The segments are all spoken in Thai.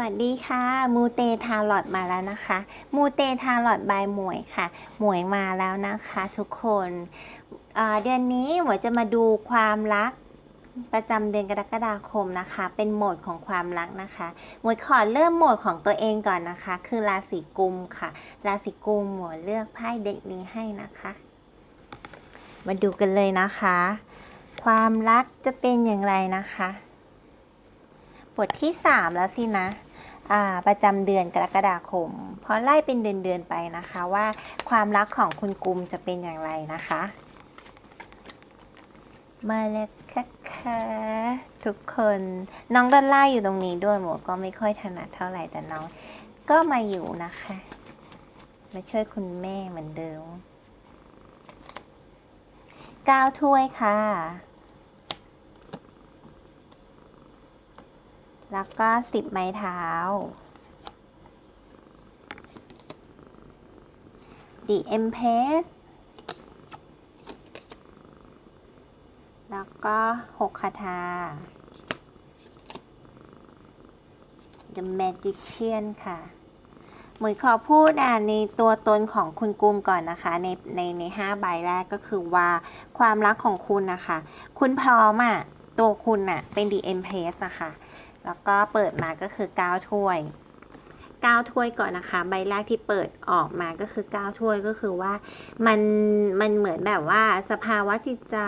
วัสดีค่ะ มูเตทาลอดมาแล้วนะคะ มูเตทาลอดบายหมวยค่ะ หมวยมาแล้วนะคะทุกคนอ่าเดือนนี้หมวยจะมาดูความรักประจำเดือนกรกฎาคมนะคะ เป็นโหมดของความรักนะคะ หมวยขอเริ่มโหมดของตัวเองก่อนนะคะ คือราศีกุมค่ะ ราศีกุมหมวยเลือกไพ่เด็กนี้ให้นะคะ มาดูกันเลยนะคะ ความรักจะเป็นอย่างไรนะคะ บทที่3แล้วสินะ ประจำเดือนกรกฎาคมพราะไล่เป็นเดือนๆไปนะคะว่าความรักของคุณกุมจะเป็นอย่างไรนะคะ มาแล้วค่ะคะทุกคนน้องดอลล่าอยู่ตรงนี้ด้วยหมวก็ไม่ค่อยถนัดเท่าไหร่แต่น้อง ก็มาอยู่นะคะ มาช่วยคุณแม่เหมือนเดิมก้าวถ้วยค่ะ แล้วก็สิบไม้เท้า The Empress แล้วก็หกคาถา The Magician ค่ะหมวยขอพูดอ่าในตัวตนของคุณกุมก่อนนะคะ ในในในห้าใบแรกก็คือว่าความรักของคุณนะคะ คุณพร้อมอะตัวคุณอะเป็น The Empress อะค่ะ แล้วก็เปิดมาก็คือ 9 ถ้วย 9 ถ้วยก่อนนะคะ ใบแรกที่เปิดออกมาก็คือ 9 ถ้วยก็คือว่ามันมันเหมือนแบบว่าสภาวะจิตใจ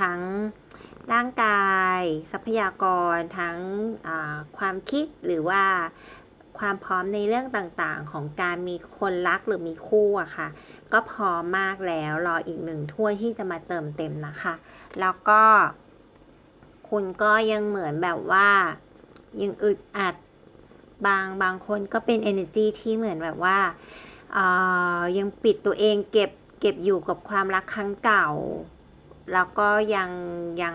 ทั้งร่างกาย ทรัพยากรทั้งความคิดหรือว่าความพร้อมในเรื่องต่างๆ ของการมีคนรักหรือมีคู่อะค่ะ ก็พร้อมมากแล้วรออีกหนึ่งถ้วยที่จะมาเติมเต็มนะคะ แล้วก็ คุณก็ยังเหมือนแบบว่า ยังอึดอัดบางบางคนก็เป็น energy ที่เหมือนแบบว่าเอ่อยังปิดตัวเองเก็บเก็บอยู่กับความรักครั้งเก่า แล้วก็ยังยัง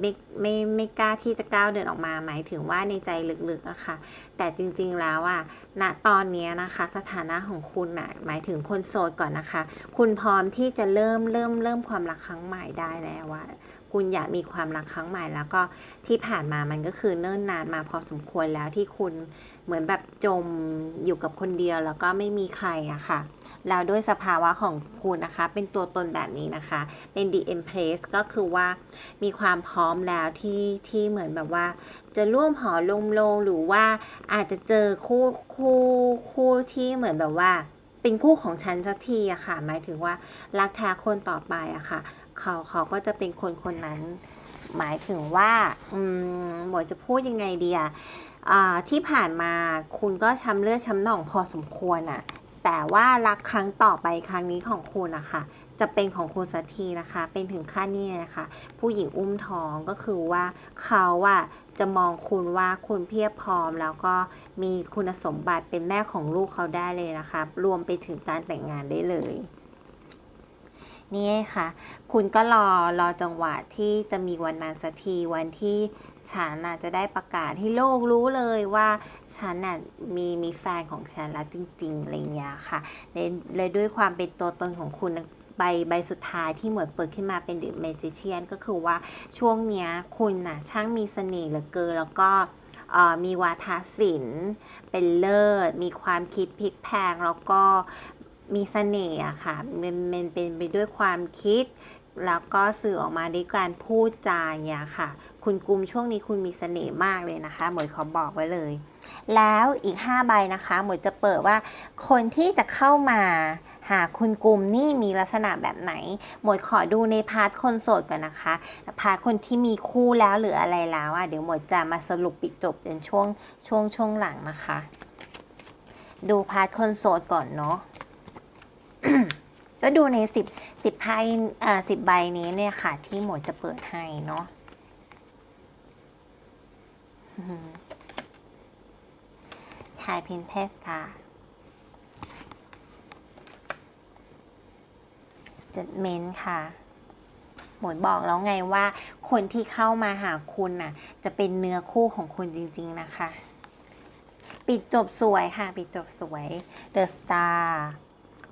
ไม่ไม่ไม่กล้าที่จะก้าวเดินออกมาหมายถึงว่าในใจลึกๆอะคะ แต่จริงๆแล้วอะณตอนนี้นะคะ สถานะของคุณอะหมายถึงคนโสดก่อนนะคะ คุณพร้อมที่จะเริ่มเริ่มเริ่มความรักครั้งใหม่ได้แล้วอะ คุณอยากมีความรักครั้งใหม่ แล้วก็ที่ผ่านมามันก็คือเนิ่นนานมาพอสมควรแล้วที่คุณเหมือนแบบจมอยู่กับคนเดียวแล้วก็ไม่มีใครอะค่ะแล้วด้วยสภาวะของคุณนะคะ เป็นตัวตนแบบนี้นะคะ เป็น The Empress ก็คือว่ามีความพร้อมแล้วที่ที่เหมือนแบบว่า จะร่วมหอลมโลงหรือว่าอาจจะเจอคู่คู่คู่ที่เหมือนแบบว่า เป็นคู่ของฉันสักทีอะค่ะ หมายถึงว่ารักแท้คนต่อไปอะค่ะ เขาเขาก็จะเป็นคนคนนั้น หมายถึงว่าอืมหมวยจะพูดยังไงดีอะที่ผ่านมาคุณก็ช้ำเลือดช้ำหนองพอสมควรอะแต่ว่ารักครั้งต่อไปครั้งนี้ของคุณนะคะจะเป็นของคุณสักทีนะคะ เป็นถึงขั้นนี้นะคะ ผู้หญิงอุ้มท้องก็คือว่าเขาอะจะมองคุณว่าคุณเพียบพร้อม แล้วก็มีคุณสมบัติเป็นแม่ของลูกเขาได้เลยนะคะ รวมไปถึงการแต่งงานได้เลย นี่ค่ะ คุณก็รอรอจังหวะที่จะมีวันนั้นสักทีวันที่ฉันน่ะจะได้ประกาศให้โลกรู้เลยว่าฉันน่ะมีมีแฟนของฉันแล้วจริงๆอะไรอย่างเงี้ยค่ะเลยด้วยความเป็นตัวตนของคุณใบใบสุดท้ายที่เหมือนเปิดขึ้นมาเป็น The Magician ก็คือว่าช่วงเนี้ยคุณน่ะช่างมีเสน่ห์เหลือเกินแล้วก็มีวาทศิลป์เป็นเลิศ มีความคิดพลิกแพงแล้วก็ มีเสน่ห์อะค่ะมันมันเป็นไปด้วยความคิด แล้วก็สื่อออกมาด้วยการพูดจาอย่างเงี้ยค่ะ คุณกุมช่วงนี้คุณมีเสน่ห์มากเลยนะคะ หมวยขอบอกไว้เลย แล้วอีก 5 ใบนะคะ หมวยจะเปิดว่าคนที่จะเข้ามาหาคุณกุมนี่มีลักษณะแบบไหน หมวยขอดูในพาร์ทคนโสดก่อนนะคะ พาร์ทคนที่มีคู่แล้วหรืออะไรแล้วอะ เดี๋ยวหมวยจะมาสรุปปิดจบเป็นช่วงช่วงช่วงหลังนะคะ ดูพาร์ทคนโสดก่อนเนาะ ก็ดูในสิบสิบไพ่สิบใบนี้เนี่ยค่ะ ที่หมวดจะเปิดให้เนาะไฮพินเทสค่ะจัดเมนค่ะ หมวยบอกแล้วไงว่า คนที่เข้ามาหาคุณน่ะ จะเป็นเนื้อคู่ของคุณจริง ๆ นะคะ ปิดจบสวยค่ะ ปิดจบสวย The Star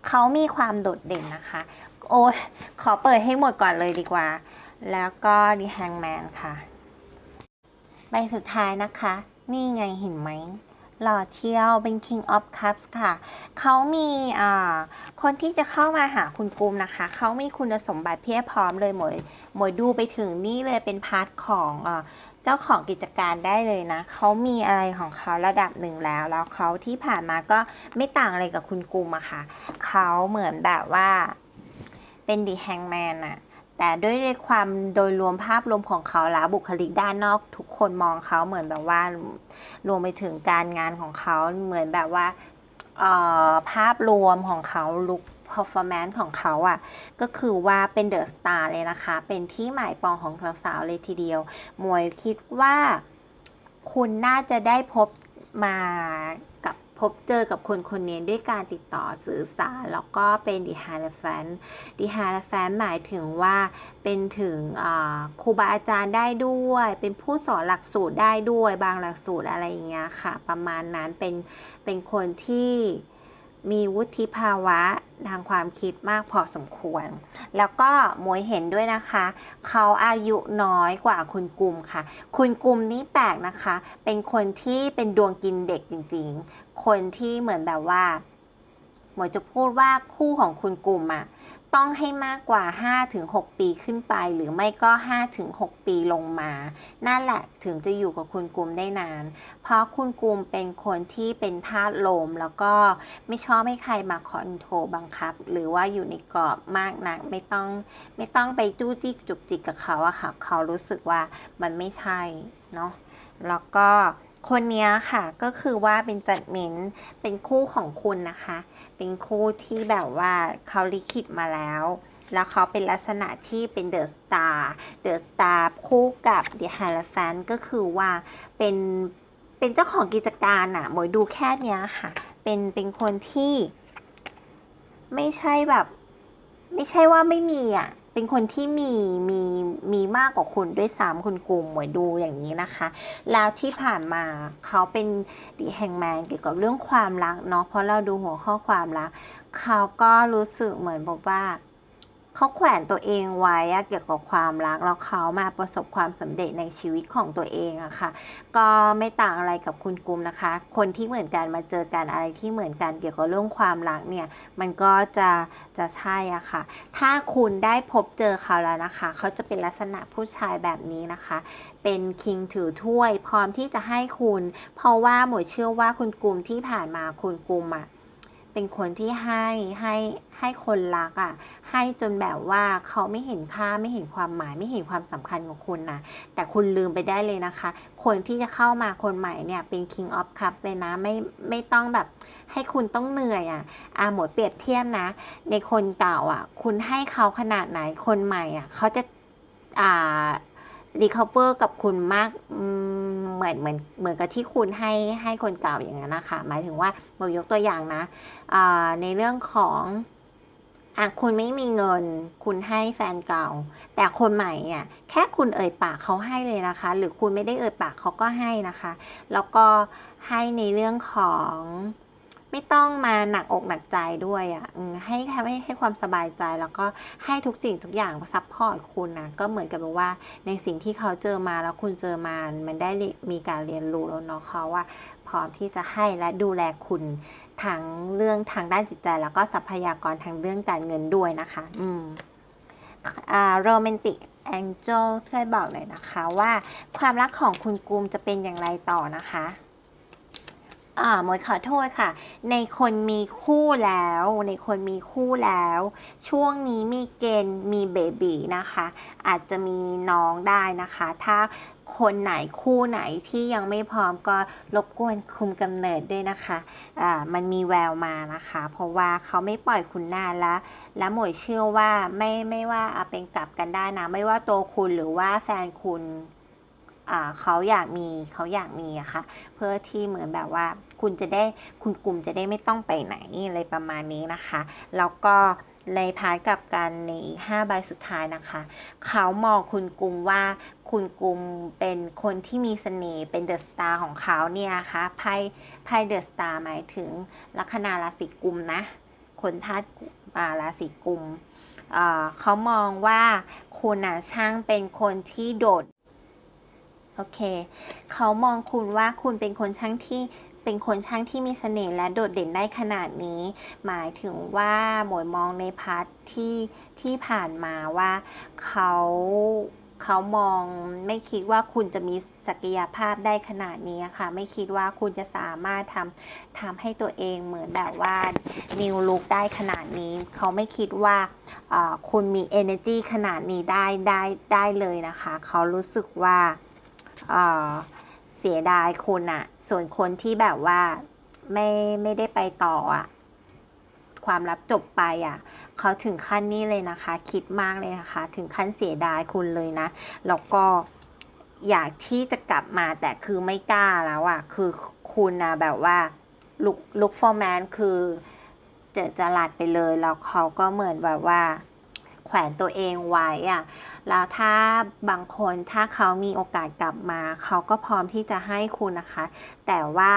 เขามีความโดดเด่นนะคะ โอ้ขอเปิดให้หมดก่อนเลยดีกว่า แล้วก็ The Hangman ค่ะ ใบสุดท้ายนะคะ นี่ไงเห็นไหมหล่อเที่ยวเป็น King of Cups ค่ะ เขามีอ่าคนที่จะเข้ามาหาคุณกุมนะคะ เขามีคุณสมบัติเพียบพร้อมเลยหมวยหมวยดูไปถึงนี่เลยเป็นพาร์ทของอ่า เจ้าของกิจการได้เลยนะ เขามีอะไรของเขาระดับหนึ่งแล้ว แล้วเขาที่ผ่านมาก็ไม่ต่างอะไรกับคุณกุมอะค่ะ เขาเหมือนแบบว่าเป็นดีแฮงแมนอะแต่ด้วยในความโดยรวมภาพรวมของเขาแล้วบุคลิกด้านนอกทุกคนมองเขาเหมือนแบบว่ารวมไปถึงการงานของเขาเหมือนแบบว่าเอ่อภาพรวมของเขาลุค performance ของเขาอะ่ะก็คือว่าเป็นเดอะสตาร์เลยนะคะ เป็นที่หมายปองของสาวๆเลยทีเดียว มวยคิดว่าคุณน่าจะได้พบมากับพบเจอกับคนคนนี้ด้วยการติดต่อสื่อสาร แล้วก็เป็นดิฮาร์แฟนดิฮาร์แฟนหมายถึงว่าเป็นถึงครูบาอาจารย์ได้ด้วย เป็นผู้สอนหลักสูตรได้ด้วย บางหลักสูตรอะไรอย่างเงี้ยค่ะ ประมาณนั้นเป็นเป็นคนที่ มีวุฒิภาวะทางความคิดมากพอสมควร แล้วก็หมวยเห็นด้วยนะคะ เขาอายุน้อยกว่าคุณกุมค่ะ คุณกุมนี่แปลกนะคะ เป็นคนที่เป็นดวงกินเด็กจริงๆ คนที่เหมือนแบบว่า หมวยจะพูดว่าคู่ของคุณกุมอะ ต้องให้มากกว่า 5-6 ปีขึ้นไป หรือไม่ก็ 5-6 ปีลงมา นั่นแหละถึงจะอยู่กับคุณกุมได้นาน เพราะคุณกุมเป็นคนที่เป็นธาตุลม แล้วก็ไม่ชอบให้ใครมาคอนโทรบังคับ หรือว่าอยู่ในกรอบมากนักไม่ต้องไม่ต้องไปจู้จี้จุกจิกกับเขาอะค่ะ เขารู้สึกว่ามันไม่ใช่เนาะแล้วก็ คนนี้ค่ะก็คือว่าเป็นจัดเมนเป็นคู่ของคุณนะคะ เป็นคู่ที่แบบว่าเขาลิขิตมาแล้ว แล้วเขาเป็นลักษณะที่เป็นเดอะสตาร์เดอะสตาร์คู่กับเดอะฮาร์แฟนก็คือว่าเป็นเป็นเจ้าของกิจการอะหมวยดูแค่เนี้ยค่ะ เป็นเป็นคนที่ ไม่ใช่แบบ ไม่ใช่ว่าไม่มีอะ เป็นคนที่มีมีมีมากกว่าคุณด้วยซ้ำคุณกลุ่มหมวยดูอย่างนี้นะคะ แล้วที่ผ่านมาเขาเป็นดีแฮงแมนเกี่ยวกับเรื่องความรักเนาะเพราะเราดูหัวข้อความรักเขาก็รู้สึกเหมือนบอกว่า เขาแขวนตัวเองไว้เกี่ยวกับความรักแล้วเขามาประสบความสำเร็จในชีวิตของตัวเองอะค่ะ ก็ไม่ต่างอะไรกับคุณกุมนะคะ คนที่เหมือนกันมาเจอกันอะไรที่เหมือนกันเกี่ยวกับเรื่องความรักเนี่ยมันก็จะจะใช่อะค่ะ ถ้าคุณได้พบเจอเขาแล้วนะคะ เขาจะเป็นลักษณะผู้ชายแบบนี้นะคะ เป็นคิงถือถ้วยพร้อมที่จะให้คุณ เพราะว่าหมวยเชื่อว่าคุณกุมที่ผ่านมาคุณกุมอะ เป็นคนที่ให้ให้ให้คนรักอะให้จนแบบว่าเขาไม่เห็นค่าไม่เห็นความหมายไม่เห็นความสำคัญของคุณนะแต่คุณลืมไปได้เลยนะคะ คนที่จะเข้ามาคนใหม่เนี่ยเป็น King of Cups เลยนะไม่ไม่ต้องแบบให้คุณต้องเหนื่อยอะอะหมวยเปรียบเทียบนะ ในคนเก่าอะ คุณให้เขาขนาดไหนคนใหม่อะเขาจะอ่า รีคาเวอร์กับคุณมากเหมือนเหมือนเหมือนกับที่คุณให้ให้คนเก่าอย่างนั้นนะคะ หมายถึงว่าหมยกตัวอย่างนะในเรื่องของอะคุณไม่มีเงิน คุณให้แฟนเก่า แต่คนใหม่เนี่ยแค่คุณเอ่ยปากเขาให้เลยนะคะ หรือคุณไม่ได้เอ่ยปากเขาก็ให้นะคะ แล้วก็ให้ในเรื่องของ ไม่ต้องมาหนักอกหนักใจด้วยอะ่ะให้ให้ให้ความสบายใจแล้วก็ให้ทุกสิ่งทุกอย่างซัพพอร์ตคุณนะก็เหมือนกับว่าในสิ่งที่เขาเจอมาแล้วคุณเจอมามันได้มีการเรียนรู้แล้วเนาะเขาว่าพร้อมที่จะให้และดูแลคุณทั้งเรื่องทางด้านจิตใจ แล้วก็ทรัพยากรทางเรื่องการเงินด้วยนะคะ อืมอ่าโรแมนติกแองเจิลช่วยบอกหน่อยนะคะว่าความรักของคุณกุมจะเป็นอย่างไรต่อนะคะ อ่าหมวยขอโทษค่ะ ในคนมีคู่แล้ว ในคนมีคู่แล้ว ช่วงนี้มีเกณฑ์มีเบบีนะคะ อาจจะมีน้องได้นะคะ ถ้าคนไหนคู่ไหนที่ยังไม่พร้อมก็รบกวนคุมกำเนิดด้วยนะคะอ่ามันมีแววมานะคะ เพราะว่าเขาไม่ปล่อยคุณนานแล้ว และหมวยเชื่อว่าไม่ไม่ว่าเอาเป็นกลับกันได้นะ ไม่ว่าตัวคุณหรือว่าแฟนคุณ เขาอยากมีเขาอยากมีอะค่ะเพื่อที่เหมือนแบบว่าคุณจะได้คุณกลุ่มจะได้ไม่ต้องไปไหนอะไรประมาณนี้นะคะ แล้วก็ในพาร์ทกับกันในอีกห้าใบสุดท้ายนะคะ เขามองคุณกลุ่มว่าคุณกลุ่มเป็นคนที่มีเสน่ห์เป็นเดอะสตาร์ของเขาเนี่ยนะคะไพ่ไพ่เดอะสตาร์หมายถึงลัคนาราศีกุมนะ คนธาตุอ่าราศีกุมเเขามองว่าคุณนะช่างเป็นคนที่โดด โอเค เขามองคุณว่าคุณเป็นคนช่างที่เป็นคนช่างที่มีเสน่ห์และโดดเด่นได้ขนาดนี้ หมายถึงว่าหมวยมองในพาร์ทที่ที่ผ่านมาว่าเขาเขามองไม่คิดว่าคุณจะมีศักยภาพได้ขนาดนี้ค่ะ ไม่คิดว่าคุณจะสามารถทำทำให้ตัวเองเหมือนแบบว่านิวลุกได้ขนาดนี้ เขาไม่คิดว่าคุณมี energy ขนาดนี้ได้ได้ได้เลยนะคะ เขารู้สึกว่า เสียดายคุณอะส่วนคนที่แบบว่าไม่ไม่ได้ไปต่ออะความลับจบไปอะเขาถึงขั้นนี้เลยนะคะ คิดมากเลยนะคะ ถึงขั้นเสียดายคุณเลยนะ แล้วก็อยากที่จะกลับมาแต่คือไม่กล้าแล้วอะคือคุณนะแบบว่าลุกลุกฟอร์แมนคือเจอจลัดไปเลย แล้วเขาก็เหมือนแบบว่า ขวนตัวเองไว้อะแล้วถ้าบางคนถ้าเขามีโอกาสกลับมา เขาก็พร้อมที่จะให้คุณนะคะ แต่ว่า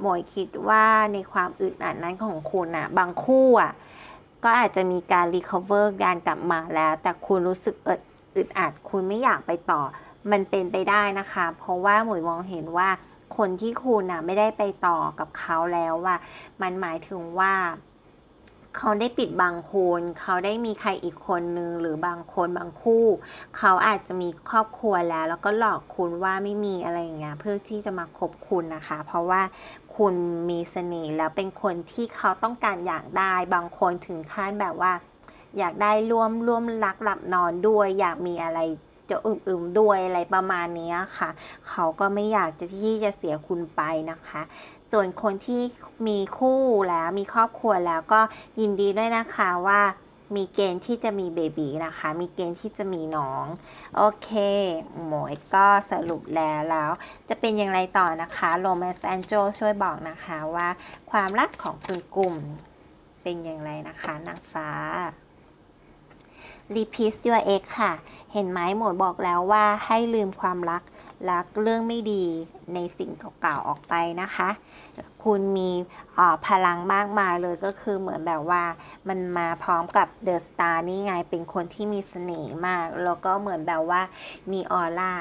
หมวยคิดว่าในความอึดอัดนั้นของคุณอะบางคู่อะก็อาจจะมีการรีคอเวอร์การกลับมาแล้ว แต่คุณรู้สึกอึดอึดอัด คุณไม่อยากไปต่อ มันเป็นไปได้นะคะ เพราะว่าหมวยมองเห็นว่าคนที่คุณอะไม่ได้ไปต่อกับเขาแล้วว่า มันหมายถึงว่า เขาได้ปิดบังคุณเขาได้มีใครอีกคนนึงหรือบางคนบางคู่ เขาอาจจะมีครอบครัวแล้ว แล้วก็หลอกคุณว่าไม่มีอะไรอย่างเงี้ยเพื่อที่จะมาคบคุณนะคะ เพราะว่าคุณมีเสน่ห์แล้วเป็นคนที่เขาต้องการอยากได้บางคนถึงขั้นแบบว่า อยากได้ร่วมร่วมรักหลับนอนด้วย อยากมีอะไรจะอึมๆด้วยอะไรประมาณนี้ค่ะ เขาก็ไม่อยากจะที่จะเสียคุณไปนะคะ ส่วนคนที่มีคู่แล้วมีครอบครัวแล้วก็ยินดีด้วยนะคะว่ามีเกณฑ์ที่จะมีเบบีนะคะ มีเกณฑ์ที่จะมีน้อง โอเค หมวยก็สรุปแล้วแล้ว จะเป็นอย่างไรต่อนะคะโรแมนส์แอนเจลช่วยบอกนะคะว่า ความรักของคุณกลุ่มเป็นอย่างไรนะคะนางฟ้า repeat your ex ค่ะ เห็นไหมหมวยบอกแล้วว่าให้ลืมความรัก ลักเรื่องไม่ดีในสิ่งเก่าๆออกไปนะคะ คุณมีพลังมากมายเลยก็คือเหมือนแบบว่ามันมาพร้อมกับเดอะสตาร์นี่ไงเป็นคนที่มีเสน่ห์มาก แล้วก็เหมือนแบบว่ามีออร่า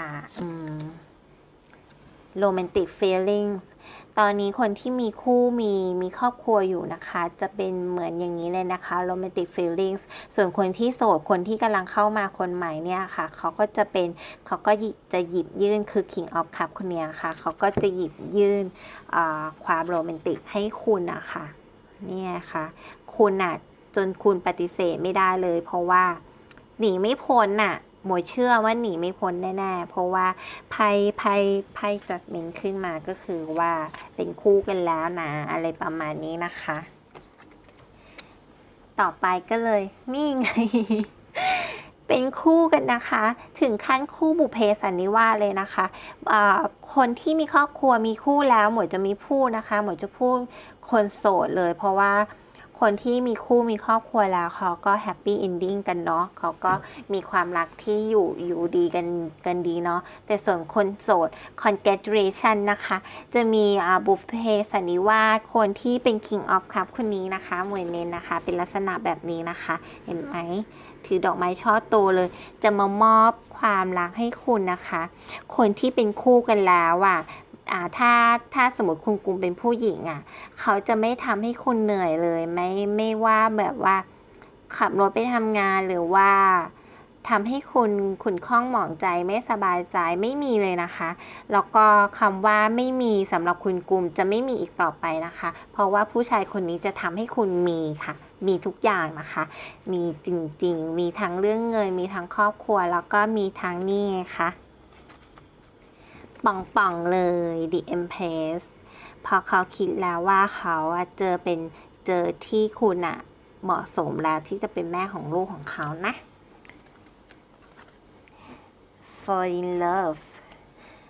โรแมนติกฟีลลิ่ง ตอนนี้คนที่มีคู่มีมีครอบครัวอยู่นะคะ จะเป็นเหมือนอย่างนี้เลยนะคะโรแมนติกฟีลลิ่งส่วนคนที่โสด คนที่กำลังเข้ามาคนใหม่เนี่ยค่ะ เขาก็จะเป็นเขาก็จะหยิบยื่นคือ King of Cup คนเนี้ยค่ะ เขาก็จะหยิบยื่นความโรแมนติกให้คุณนะคะเนี่ยค่ะ คุณน่ะจนคุณปฏิเสธไม่ได้เลย เพราะว่าหนีไม่พ้นน่ะ หมวยเชื่อว่าหนีไม่พ้นแน่ๆ เพราะว่าไพ่ไพ่ไพ่จัดเมนขึ้นมาก็คือว่าเป็นคู่กันแล้วนะ อะไรประมาณนี้นะคะ ต่อไปก็เลย นี่ไง เป็นคู่กันนะคะ ถึงขั้นคู่บุเพสันนิวาสเลยนะคะอ่าคนที่มีครอบครัวมีคู่แล้ว หมวยจะมีพูดนะคะ หมวยจะพูดคนโสดเลย เพราะว่า คนที่มีคู่มีครอบครัวแล้วเขาก็แฮปปี้เอนดิ้งกันเนาะเขาก็มีความรักที่อยู่อยู่ดีกันกันดีเนาะแต่ส่วนคนโสด congratulation นะคะ จะมีอ่าบุฟเพสันนิวาสคนที่เป็น king of cup คนนี้นะคะหมวยเน้นนะคะ เป็นลักษณะแบบนี้นะคะ เห็นไหมถือดอกไม้ช่อโตเลย จะมามอบความรักให้คุณนะคะ คนที่เป็นคู่กันแล้วอะอ่า ถ้าถ้าสมมติคุณกุมเป็นผู้หญิงอะ เขาจะไม่ทำให้คุณเหนื่อยเลย ไม่ไม่ว่าแบบว่า ขับรถไปทำงานหรือว่าทำให้คุณขุนข้องหมองใจไม่สบายใจไม่มีเลยนะคะ แล้วก็คำว่าไม่มีสำหรับคุณกุมจะไม่มีอีกต่อไปนะคะ เพราะว่าผู้ชายคนนี้จะทำให้คุณมีค่ะ มีทุกอย่างนะคะ มีจริงๆ มีทั้งเรื่องเงิน มีทั้งครอบครัว แล้วก็มีทั้งนี่ไงคะ ป่องๆเลย The Empress พอเขาคิดแล้วว่าเขาเจอเป็นเจอที่คุณอะเหมาะสมแล้วที่จะเป็นแม่ของลูกของเขานะ Fall in love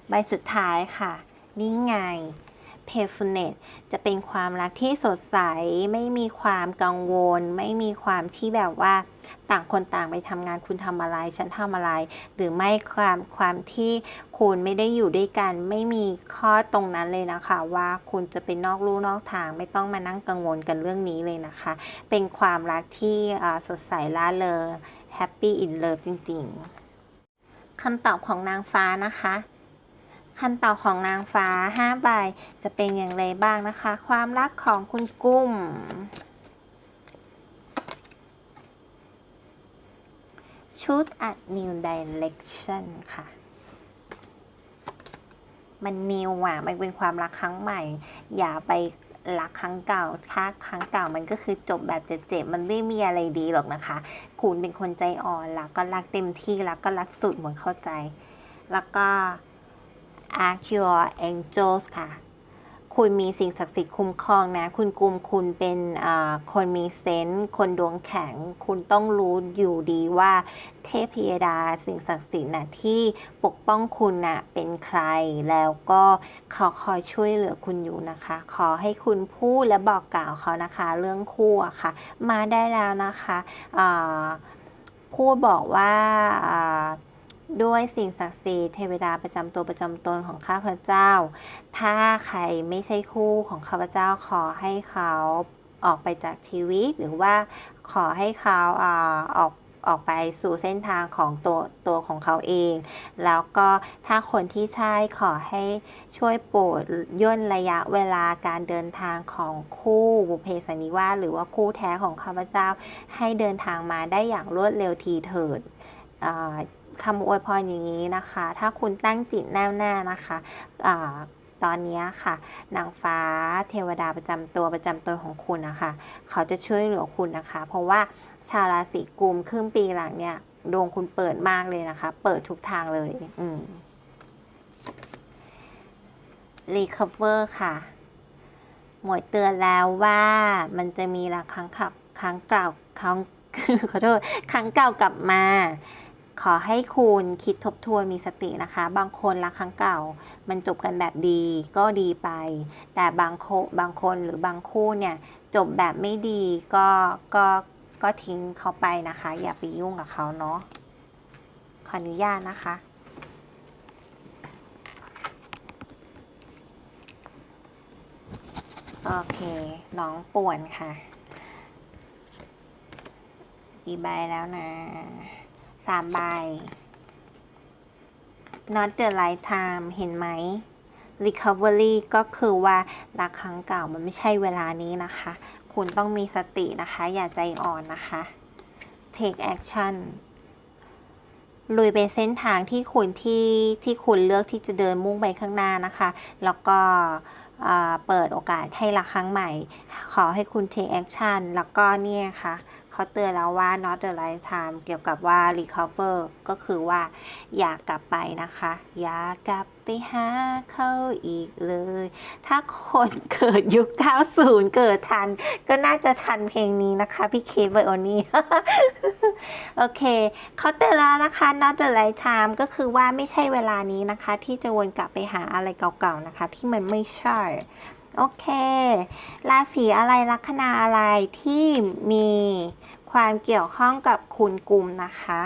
ใบสุดท้ายค่ะ นี่ไง p a y f u l n e s s จะเป็นความรักที่สดใส ไม่มีความกังวล ไม่มีความที่แบบว่า ต่างคนต่างไปทำงานคุณทำอะไร ฉันทำอะไร หรือไม่ความความที่คุณไม่ได้อยู่ด้วยกัน ไม่มีข้อตรงนั้นเลยนะคะ ว่าคุณจะเป็นนอกลู่นอกทาง ไม่ต้องมานั่งกังวลกันเรื่องนี้เลยนะคะ เป็นความรักที่สดใสล่าเริง Happy in Love จริง ๆคำตอบของนางฟ้านะคะขั้นตอนของนางฟ้าห้าใบจะเป็นอย่างไรบ้างนะคะ ความรักของคุณกุ้ม ชุด a new direction ค่ะ มันนิวอะ มันเป็นความรักครั้งใหม่ อย่าไปรักครั้งเก่า ถ้าครั้งเก่ามันก็คือจบแบบเจ็บๆ มันไม่มีอะไรดีหรอกนะคะ คุณเป็นคนใจอ่อนรักก็รักเต็มที่รักก็รักสุดเหมือนเข้าใจ แล้วก็ Ask your angels ค่ะ คุณมีสิ่งศักดิ์สิทธิ์คุ้มครองนะ คุณกลุ่มคุณเป็นคนมีเซนส์คนดวงแข็ง คุณต้องรู้อยู่ดีว่าเทพยดาสิ่งศักดิ์สิทธิ์นะที่ปกป้องคุณนะเป็นใคร แล้วก็เขาคอยช่วยเหลือคุณอยู่นะคะ ขอให้คุณพูดและบอกกล่าวเขานะคะ เรื่องคู่อะค่ะ มาได้แล้วนะคะพูดบอกว่าอ่า ด้วยสิ่งศักดิ์สิทธิ์เทวดาประจำตัวประจำตนของข้าพเจ้า ถ้าใครไม่ใช่คู่ของข้าพเจ้าขอให้เขาออกไปจากชีวิต หรือว่าขอให้เขาอ่าออกออกไปสู่เส้นทางของตัวตัวของเขาเอง แล้วก็ถ้าคนที่ใช่ขอให้ช่วยโปรดย่นระยะเวลาการเดินทางของคู่บุพเพสนิวาสหรือว่าคู่แท้ของข้าพเจ้า ให้เดินทางมาได้อย่างรวดเร็วทีเถิดอ่า คำอวยพรอย่างนี้นะคะ ถ้าคุณตั้งจิตแน่วแน่นะคะอาตอนนี้ค่ะ นางฟ้าเทวดาประจำตัวประจำตัวของคุณนะคะ เขาจะช่วยเหลือคุณนะคะ เพราะว่าชาวราศีกุมครึ่งปีหลังเนี่ยดวงคุณเปิดมากเลยนะคะ เปิดทุกทางเลย อืม recover ค่ะ หมวยเตือนแล้วว่ามันจะมีละครั้งขับครั้งเก่าครั้งขอโทษครั้งเก่ากลับมา ขอให้คุณคิดทบทวนมีสตินะคะ บางคนรักครั้งเก่า มันจบกันแบบดีก็ดีไป แต่บางโคบางคนหรือบางคู่เนี่ยจบแบบไม่ดีก็ก็ก็ทิ้งเขาไปนะคะ อย่าไปยุ่งกับเขาเนาะขออนุญาตนะคะ โอเคน้องป่วนค่ะกี่ใบแล้วนะ สามใบ not the right time เห็นไหม recovery ก็คือว่ารักครั้งเก่ามันไม่ใช่เวลานี้นะคะ คุณต้องมีสตินะคะ อย่าใจอ่อนนะคะ take action ลุยไปเส้นทางที่คุณที่ที่คุณเลือกที่จะเดินมุ่งไปข้างหน้านะคะ แล้วก็เปิดโอกาสให้รักครั้งใหม่ ขอให้คุณ take action แล้วก็เนี่ยค่ะ เขาเตือนแล้วว่า not the right time เกี่ยวกับว่า recover ก็คือว่า อย่ากลับไปนะคะ อย่ากลับไปหาเขาอีกเลย ถ้าคนเกิดยุค90 เกิดทัน ก็น่าจะทันเพลงนี้นะคะ พี่เคทไบโอนี่โอเคเขาเตือนแล้วนะคะ not the right time ก็คือว่าไม่ใช่เวลานี้นะคะ ที่จะวนกลับไปหาอะไรเก่าๆนะคะ ที่มันไม่ใช่โอเค ราศีอะไรลัคนาอะไรที่มี ความเกี่ยวข้องกับคุณกลุ่มนะคะ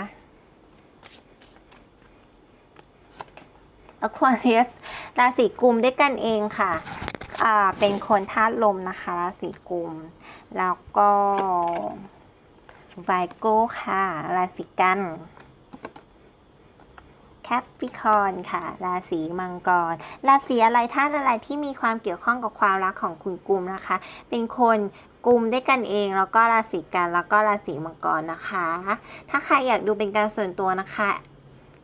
Aquarius ราศีกุมด้วยกันเองค่ะเป็นคนธาตุลมนะคะราศีกุม แล้วก็ไวโก้ค่ะ ราศีกันแคปปิคอนค่ะ ราศีมังกร ราศีอะไรท่านอะไรที่มีความเกี่ยวข้องกับความรักของคุณกุมนะคะ เป็นคน กลุ่มด้วยกันเอง แล้วก็ราศีกันแล้วก็ราศีมังกรนะคะ ถ้าใครอยากดูเป็นการส่วนตัวนะคะ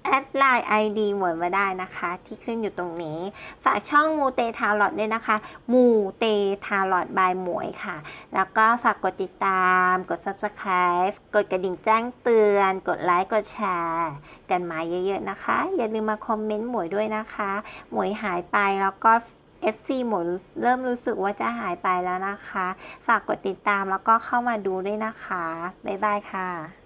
แอดไลน์ ID หมวยมาได้นะคะ ที่ขึ้นอยู่ตรงนี้ ฝากช่องมูเตทาร์ลอดด้วยนะคะ มูเตทาร์ลอดบายหมวยค่ะ แล้วก็ฝากกดติดตาม กด subscribe กดกระดิ่งแจ้งเตือน กดไลค์ กดแชร์ กันมาเยอะๆนะคะ อย่าลืมมาคอมเมนต์หมวยด้วยนะคะ หมวยหายไปแล้วก็ FC หมดเริ่มรู้สึกว่าจะหายไปแล้วนะคะ ฝากกดติดตามแล้วก็เข้ามาดูด้วยนะคะ บ๊ายบายค่ะ